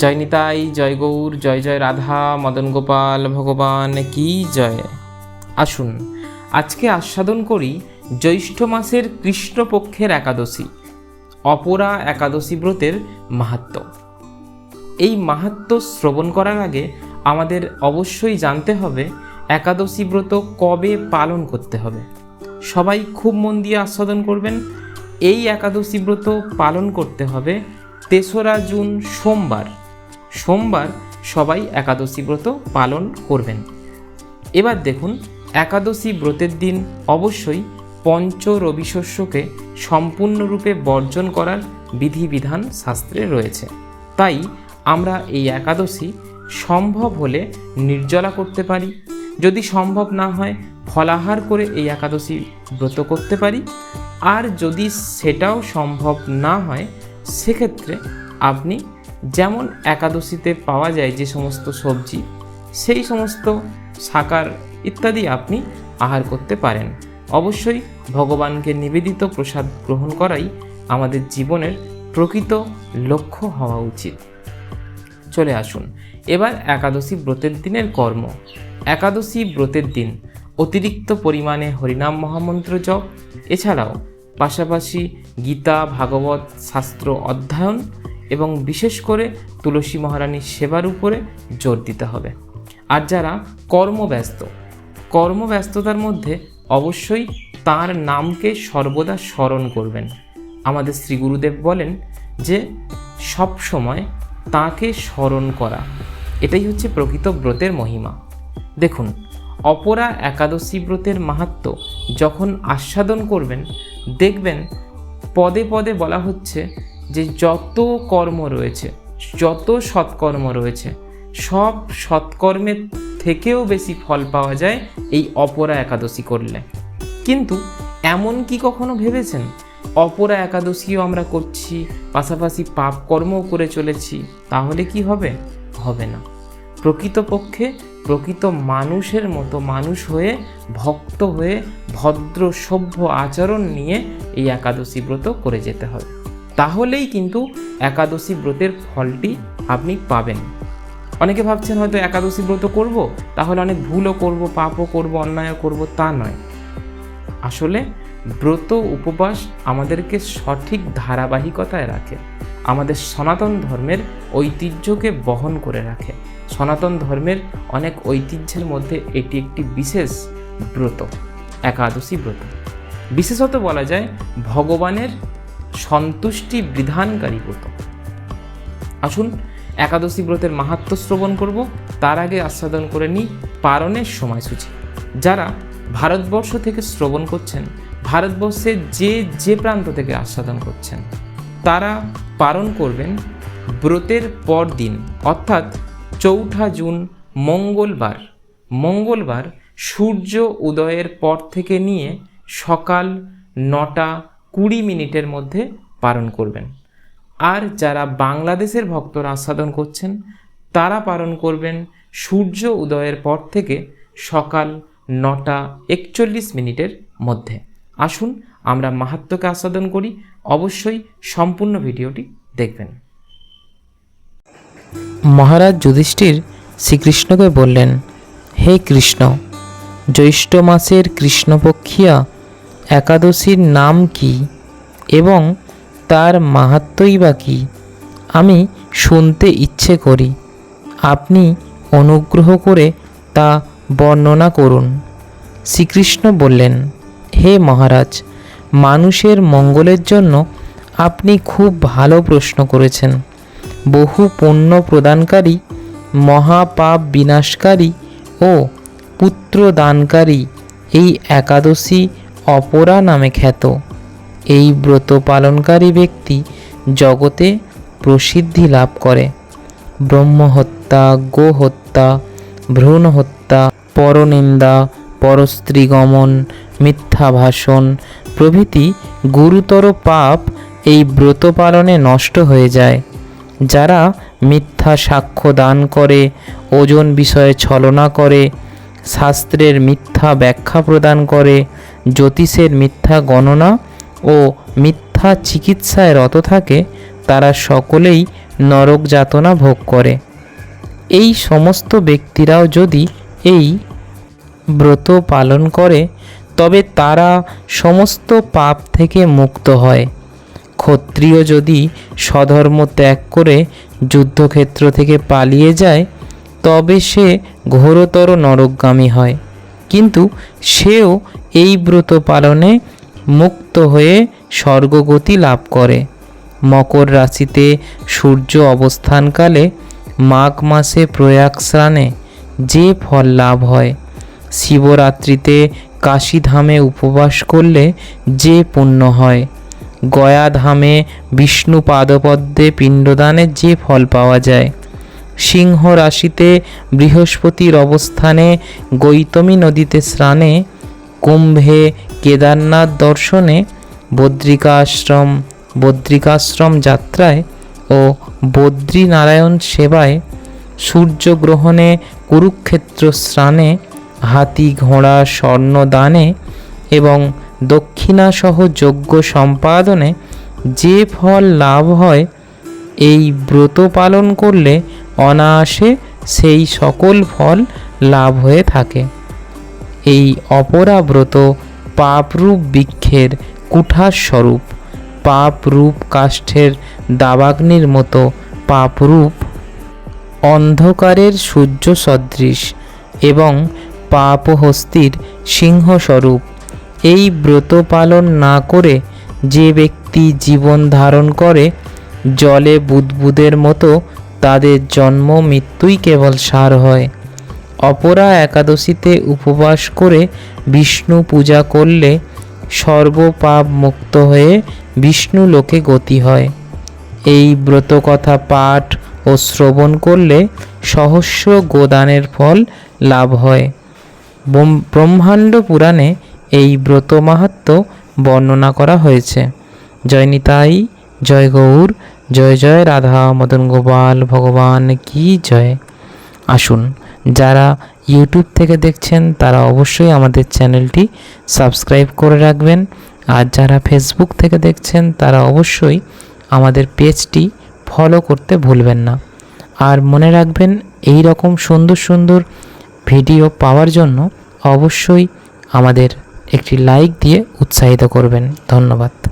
জয় নিতাই, জয় গৌর, জয় জয় রাধা, মদন গোপাল, ভগবান কি জয়। আসুন, আজকে আস্বাদন করি জ্যৈষ্ঠ মাসের কৃষ্ণপক্ষের একাদশী, অপরা একাদশী ব্রতের মাহাত্ম্য এই মাহাত্ম্য শ্রবণ করার আগে আমাদের অবশ্যই জানতে হবে একাদশী ব্রত কবে পালন করতে হবে। সবাই খুব মন দিয়ে আস্বাদন করবেন, এই একাদশী ব্রত পালন করতে হবে তেসরা জুন সোমবার। সোমবার সবাই একাদশী ব্রত পালন করবেন। এবার দেখুন, একাদশী ব্রতের দিন অবশ্যই পঞ্চ রবি শস্যকে সম্পূর্ণরূপে বর্জন করার বিধিবিধান শাস্ত্রে রয়েছে। তাই আমরা এই একাদশী সম্ভব হলে নির্জলা করতে পারি। যদি সম্ভব না হয়, ফলাহার করে এই একাদশী ব্রত করতে পারি। আর যদি সেটাও সম্ভব না হয়, সেক্ষেত্রে আপনি যেমন একাদশীতে পাওয়া যায় যে সমস্ত সবজি, সেই সমস্ত সাকার ইত্যাদি আপনি আহার করতে পারেন। অবশ্যই ভগবানকে নিবেদিত প্রসাদ গ্রহণ করাই আমাদের জীবনের প্রকৃত লক্ষ্য হওয়া উচিত। চলে আসুন, এবার একাদশী ব্রতের দিনের কর্ম। একাদশী ব্রতের দিন অতিরিক্ত পরিমাণে হরিনাম মহামন্ত্র জপ, এছাড়াও পাশাপাশি গীতা, ভাগবত, শাস্ত্র অধ্যয়ন এবং বিশেষ করে তুলসী মহারানীর সেবার উপরে জোর দিতে হবে। আর যারা কর্মব্যস্ত, কর্মব্যস্ততার মধ্যে অবশ্যই তার নামকে সর্বদা স্মরণ করবেন। আমাদের শ্রী গুরুদেব বলেন যে, সব সময় তাকে স্মরণ করা, এটাই হচ্ছে প্রকৃত ব্রতের মহিমা। দেখুন, অপরা একাদশী ব্রতের মাহাত্ম যখন আস্বাদন করবেন, দেখবেন পদে পদে বলা হচ্ছে যে যত কর্ম রয়েছে, যত সৎকর্ম রয়েছে, সব সৎকর্মের থেকেও বেশি ফল পাওয়া যায় এই অপরা একাদশী করলে। কিন্তু এমন কি কখনো ভেবেছেন? অপরা একাদশীও আমরা করছি, পাশাপাশি পাপ কর্মও করে চলেছি, তাহলে কি হবে? হবে না। প্রকৃতপক্ষে প্রকৃত মানুষের মতো মানুষ হয়ে, ভক্ত হয়ে, ভদ্র সভ্য আচরণ নিয়ে এই একাদশী ব্রত করে যেতে হবে। তাহলেই কিন্তু একাদশী ব্রতের ফলটি আপনি পাবেন। অনেকে ভাবছেন হয়তো একাদশী ব্রত করব, তাহলে অনেক ভুলও করব, পাপও করব, অন্যায়ও করব, তা নয়। আসলে ব্রত উপবাস আমাদেরকে সঠিক ধারাবাহিকতায় রাখে। আমাদের সনাতন ধর্মের ঐতিহ্যকে বহন করে রাখে। সনাতন ধর্মের অনেক ঐতিহ্যের মধ্যে এটি একটি বিশেষ ব্রত, একাদশী ব্রত। বিশেষত বলা যায় ভগবানের সন্তুষ্টি বিধানকারী ব্রত। আসুন একাদশী ব্রতের মাহাত্ম শ্রবণ করব, তার আগে আস্বাদন করে নিই পারণের সময়সূচি। যারা ভারতবর্ষ থেকে শ্রবণ করছেন ভারতবর্ষের যে যে প্রান্ত থেকে আস্বাদন করছেন, তারা পালন করবেন ব্রতের পর দিন অর্থাৎ চৌঠা জুন, মঙ্গলবার। মঙ্গলবার সূর্য উদয়ের পর থেকে নিয়ে সকাল নটা কুড়ি মিনিটের মধ্যে পালন করবেন। আর যারা বাংলাদেশের ভক্তরা আস্বাদন করছেন, তারা পালন করবেন সূর্য উদয়ের পর থেকে সকাল নটা একচল্লিশ মিনিটের মধ্যে। আসুন, আমরা মাহাত্মকে আস্বাদন করি। অবশ্যই সম্পূর্ণ ভিডিওটি দেখবেন। মহারাজ যুধিষ্ঠির শ্রীকৃষ্ণকে বললেন, হে কৃষ্ণ, জ্যৈষ্ঠ মাসের কৃষ্ণপক্ষিয়া একাদশীর নাম কি এবং তার মাহাত্মই বা কী? আমি শুনতে ইচ্ছে করি। আপনি অনুগ্রহ করে তা বর্ণনা করুন। শ্রীকৃষ্ণ বললেন, হে মহারাজ, মানুষের মঙ্গলের জন্য আপনি খুব ভালো প্রশ্ন করেছেন। বহু পুণ্য প্রদানকারী, মহাপাপ বিনাশকারী ও পুত্র দানকারী এই একাদশী অপরা নামে খ্যাত। এই ব্রত পালনকারী ব্যক্তি জগতে প্রসিদ্ধি লাভ করে। ব্রহ্মহত্যা, গোহত্যা ভ্রূণ হত্যা পরনিন্দা, পরস্ত্রীগমন মিথ্যা ভাষণ প্রভৃতি গুরুতর পাপ এই ব্রত পালনে নষ্ট হয়ে যায়। যারা মিথ্যা সাক্ষ্য দান করে, ওজন বিষয়ে ছলনা করে, শাস্ত্রের মিথ্যা ব্যাখ্যা প্রদান করে জ্যোতিষের মিথ্যা গণনা ও মিথ্যা চিকিৎসায় রত থাকে, তারা সকলেই নরক যাতনা ভোগ করে। এই সমস্ত ব্যক্তিরাও যদি এই ব্রত পালন করে, তবে তারা সমস্ত পাপ থেকে মুক্ত হয়। ক্ষত্রিয় যদি স্বধর্ম ত্যাগ করে যুদ্ধক্ষেত্র থেকে পালিয়ে যায়, তবে সে ঘোরতর নরকগামী হয়। কিন্তু সেও এই ব্রত পালনে মুক্ত হয়ে স্বর্গগতি লাভ করে। মকর রাশিতে সূর্য অবস্থানকালে মাঘ মাসে প্রয়াগ স্নানে যে ফল লাভ হয়। শিবরাত্রিতে কাশীধামে উপবাস করলে যে পুণ্য হয়। গয়া ধামে বিষ্ণু পাদপদ্মে পিণ্ডদানের যে ফল পাওয়া যায়। সিংহ রাশিতে বৃহস্পতির অবস্থানে গৈতমী নদীতে স্নানে কুম্ভে কেদারনাথ দর্শনে বদ্রিকাশ্রম বদ্রিকাশ্রম যাত্রায় ও বদ্রীনারায়ণ সেবায় সূর্যগ্রহণে কুরুক্ষেত্র স্নানে হাতি, ঘোড়া স্বর্ণদানে এবং দক্ষিণাসহ যজ্ঞ সম্পাদনে যে ফল লাভ হয়, এই ব্রত পালন করলে অনায়াসে সেই সকল ফল লাভ হয়ে থাকে। এই অপরাব্রত পাপরূপ বৃক্ষের কুঠার স্বরূপ পাপরূপ কাষ্ঠের দাবাগ্নির মতো পাপরূপ, অন্ধকারের সূর্য সদৃশ এবং পাপহস্তির সিংহস্বরূপ। এই ব্রত পালন না করে যে ব্যক্তি জীবন ধারণ করে, জলে বুদবুদের মতো তাদের জন্ম মৃত্যুই কেবল সার হয়। অপরা একাদশীতে উপবাস করে বিষ্ণু পূজা করলে সর্বপাপ মুক্ত হয়ে বিষ্ণু লোকে গতি হয়। এই ব্রতকথা পাঠ ও শ্রবণ করলে সহস্র গোদানের ফল লাভ হয়। ব্রহ্ম- ব্রহ্মাণ্ড পুরাণে এই ব্রত মাহাত্ম বর্ণনা করা হয়েছে। জয় নিতাই, জয় গৌর, জয় জয় রাধা মদন গোপাল, ভগবান কি জয়। আসুন। যারা ইউটিউব থেকে দেখছেন, তারা অবশ্যই আমাদের চ্যানেলটি সাবস্ক্রাইব করে রাখবেন। আর যারা ফেসবুক থেকে দেখছেন, তারা অবশ্যই আমাদের পেজটি ফলো করতে ভুলবেন না। আর মনে রাখবেন, এই রকম সুন্দর সুন্দর ভিডিও পাওয়ার জন্য অবশ্যই আমাদের একটি লাইক দিয়ে উৎসাহিত করবেন। ধন্যবাদ।